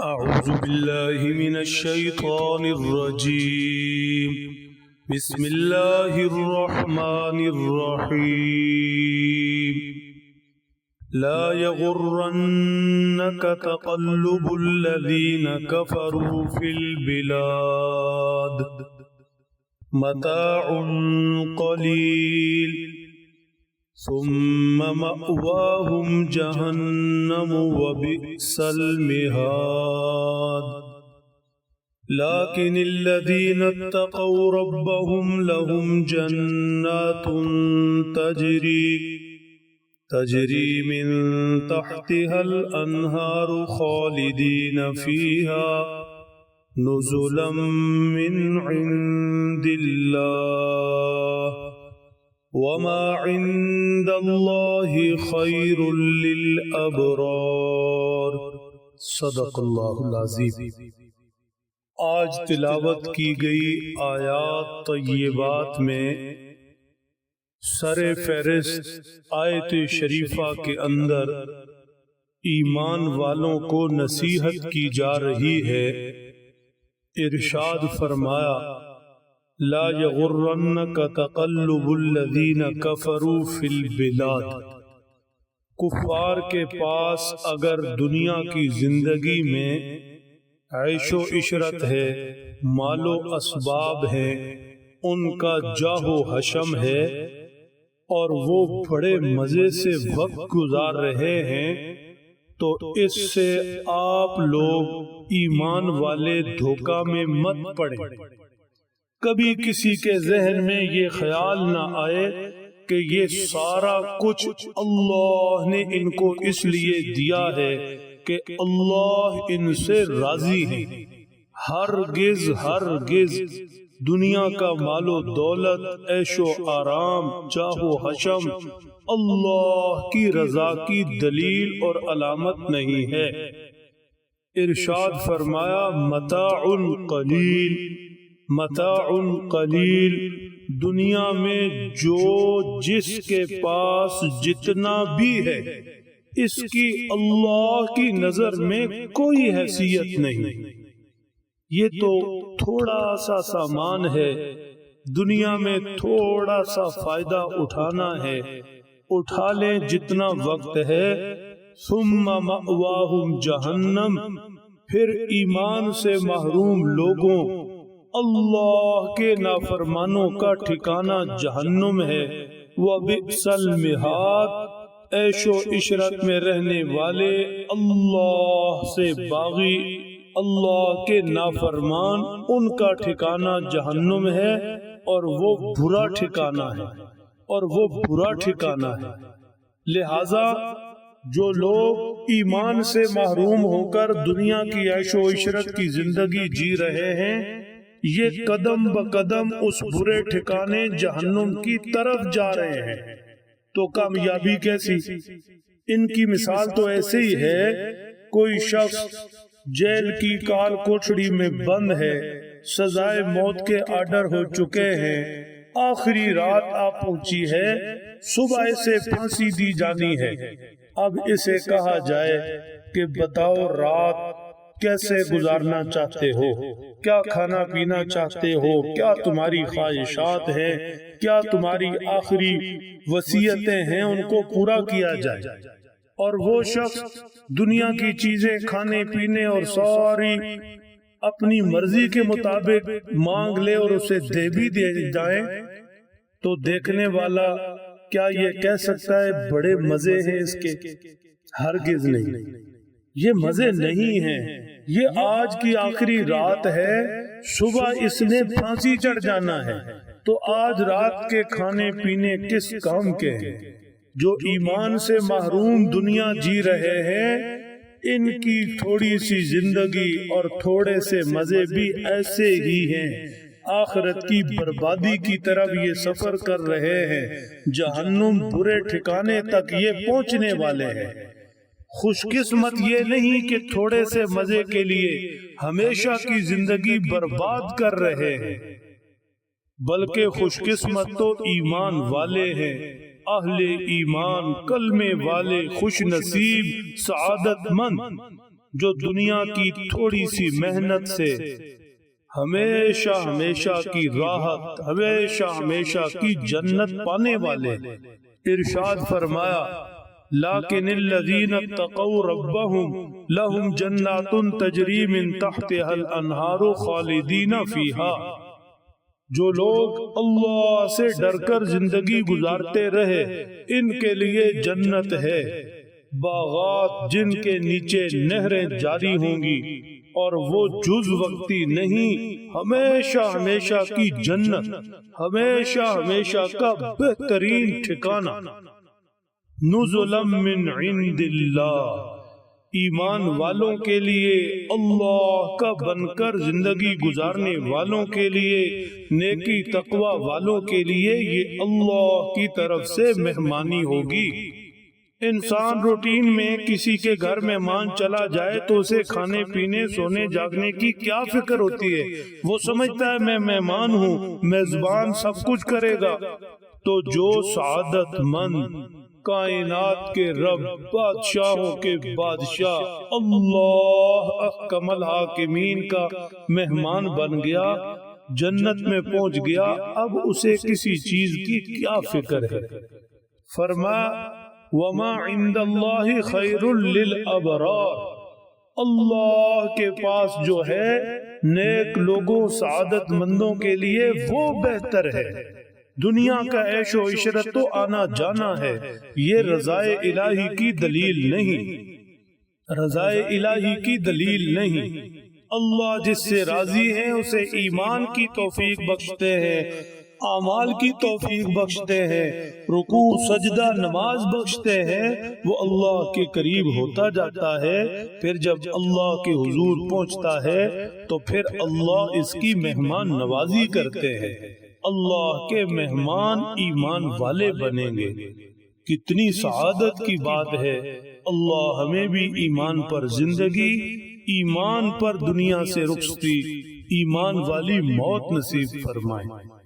أعوذ بالله من الشيطان الرجيم. بسم الله الرحمن الرحيم. لا يغرنك تقلب الذين كفروا في البلاد. متاع قليل. ثم مأواهم جهنم وبئس المهاد. لكن الذين اتقوا ربهم لهم جنات تجري تجري من تحتها الأنهار خالدين فيها. نزلا من عند الله. وما عند الله خير للأبرار. صدق اللہ العظیم. آج تلاوت کی گئی آیات طیبات میں سر فہرست آیت شریفہ کے اندر ایمان والوں کو نصیحت کی جا رہی ہے، ارشاد فرمایا لا یغرنک تقلب الذین کفروا فی البلاد. کفار کے پاس اگر دنیا کی زندگی میں عیش و عشرت ہے، مال و اسباب ہیں، ان کا جاہ و حشم ہے، اور وہ بڑے مزے سے وقت گزار رہے ہیں، تو اس سے آپ لوگ ایمان والے دھوکہ میں مت پڑیں۔ کبھی کسی کے ذہن میں یہ خیال نہ آئے کہ یہ سارا کچھ اللہ نے ان کو اس لیے دیا ہے کہ اللہ ان سے راضی ہے ہر گز ہر گز دنیا کا مال و دولت عیش و آرام چاہ و حشم اللہ کی رضا کی دلیل اور علامت نہیں ہے۔ ارشاد فرمایا متاع قلیل۔ متاع قلیل، دنیا میں جو جس کے پاس جتنا بھی ہے، اس کی اللہ کی نظر میں کوئی حیثیت نہیں۔ یہ تو تھوڑا سا سامان ہے، دنیا میں تھوڑا سا فائدہ اٹھانا ہے۔ اٹھا لیں جتنا وقت ہے۔ ثم مأواہم جہنم۔ پھر ایمان سے محروم لوگوں اللہ کے نافرمانوں کا ٹھکانہ جہنم ہے۔ وہ بئسل عیش و عشرت میں رہنے والے اللہ سے باغی، اللہ کے نافرمان، ان کا ٹھکانہ جہنم ہے اور وہ برا ٹھکانہ ہے۔ اور وہ برا ٹھکانہ ہے۔ لہذا جو لوگ ایمان سے محروم ہو کر دنیا کی عیش و عشرت کی زندگی جی رہے ہیں یہ قدم بقدم اس برے ٹھکانے جہنم کی طرف جا رہے ہیں۔ تو کامیابی کیسی؟ ان کی مثال تو ایسے ہی ہے کوئی شخص جیل کی کال کوٹڑی میں بند ہے سزائے موت کے آرڈر ہو چکے ہیں۔ آخری رات آ پہنچی ہے صبح سے پھانسی دی جانی ہے۔ اب اسے کہا جائے کہ بتاؤ رات کیسے گزارنا چاہتے ہو؟ کیا کھانا پینا چاہتے ہو؟ کیا تمہاری خواہشات ہیں؟ کیا تمہاری آخری وسیعتیں ہیں؟ ان کو پورا کیا جائے۔ اور وہ شخص دنیا کی چیزیں کھانے پینے اور ساری اپنی مرضی کے مطابق مانگ لے اور اسے دے بھی دے جائیں تو دیکھنے والا کیا یہ کہہ سکتا ہے بڑے مزے ہیں اس کے۔ ہرگز نہیں۔ یہ مزے نہیں ہیں۔ یہ آج کی آخری رات ہے۔ صبح اس نے پھانسی چڑھ جانا ہے۔ تو آج رات کے کھانے پینے کس کام کے ہیں؟ جو ایمان سے محروم دنیا جی رہے ہیں۔ ان کی تھوڑی سی زندگی اور تھوڑے سے مزے بھی ایسے ہی ہیں۔ آخرت کی بربادی کی طرف یہ سفر کر رہے ہیں۔ جہنم برے ٹھکانے تک یہ پہنچنے والے ہیں۔ خوش قسمت یہ نہیں کہ تھوڑے سے مزے کے لیے ہمیشہ کی زندگی برباد کر رہے ہیں، بلکہ خوش قسمت تو ایمان والے ہیں، اہل ایمان کلمے والے، خوش نصیب، سعادت مند، جو دنیا کی تھوڑی سی محنت سے ہمیشہ ہمیشہ کی راحت، ہمیشہ ہمیشہ کی جنت پانے والے ارشاد فرمایا لیکن الذین اتقوا ربهم لهم جنات تجری من تحتها الانہار خالدین فیها جو لوگ اللہ سے ڈر کر زندگی گزارتے رہے، ان کے لیے جنت ہے۔ باغات جن کے نیچے نہریں جاری ہوں گی، اور وہ جز وقتی نہیں، ہمیشہ ہمیشہ کی جنت، ہمیشہ ہمیشہ کا بہترین ٹھکانہ۔ نزلم من عند اللہ. ایمان والوں کے لیے اللہ کا بن کر زندگی گزارنے والوں کے لیے، نیکی تقوی والوں کے لیے یہ اللہ کی طرف سے مہمانی ہوگی۔ انسان روٹین میں کسی کے گھر مہمان چلا جائے تو اسے کھانے، پینے، سونے، جاگنے کی کیا فکر ہوتی ہے؟ وہ سمجھتا ہے میں مہمان ہوں، میزبان سب کچھ کرے گا۔ تو جو سعادت مند کائنات کے رب بادشاہوں کے بادشاہ۔ اللہ احکم الحاکمین کا مہمان بن گیا جنت میں پہنچ گیا۔ اب اسے کسی چیز کی کیا فکر ہے؟ فرما وما عند اللہ خیر للابرار۔ اللہ کے پاس جو ہے نیک لوگوں سعادت مندوں کے لیے وہ بہتر ہے۔ دنیا کا عیش و عشرت تو آنا جانا ہے یہ رضائے الہی کی دلیل نہیں۔ رضائے الہی کی دلیل نہیں۔ اللہ جس سے راضی ہے اسے ایمان کی توفیق بخشتے ہیں۔ اعمال کی توفیق بخشتے ہیں۔ رکوع سجدہ نماز بخشتے ہیں۔ وہ اللہ کے قریب ہوتا جاتا ہے۔ پھر جب اللہ کے حضور پہنچتا ہے تو پھر اللہ اس کی مہمان نوازی کرتے ہیں۔ اللہ کے مہمان ایمان والے بنیں گے۔ کتنی سعادت کی بات ہے۔ اللہ ہمیں بھی ایمان پر زندگی، ایمان پر دنیا سے رخصتی، ایمان والی موت نصیب فرمائے۔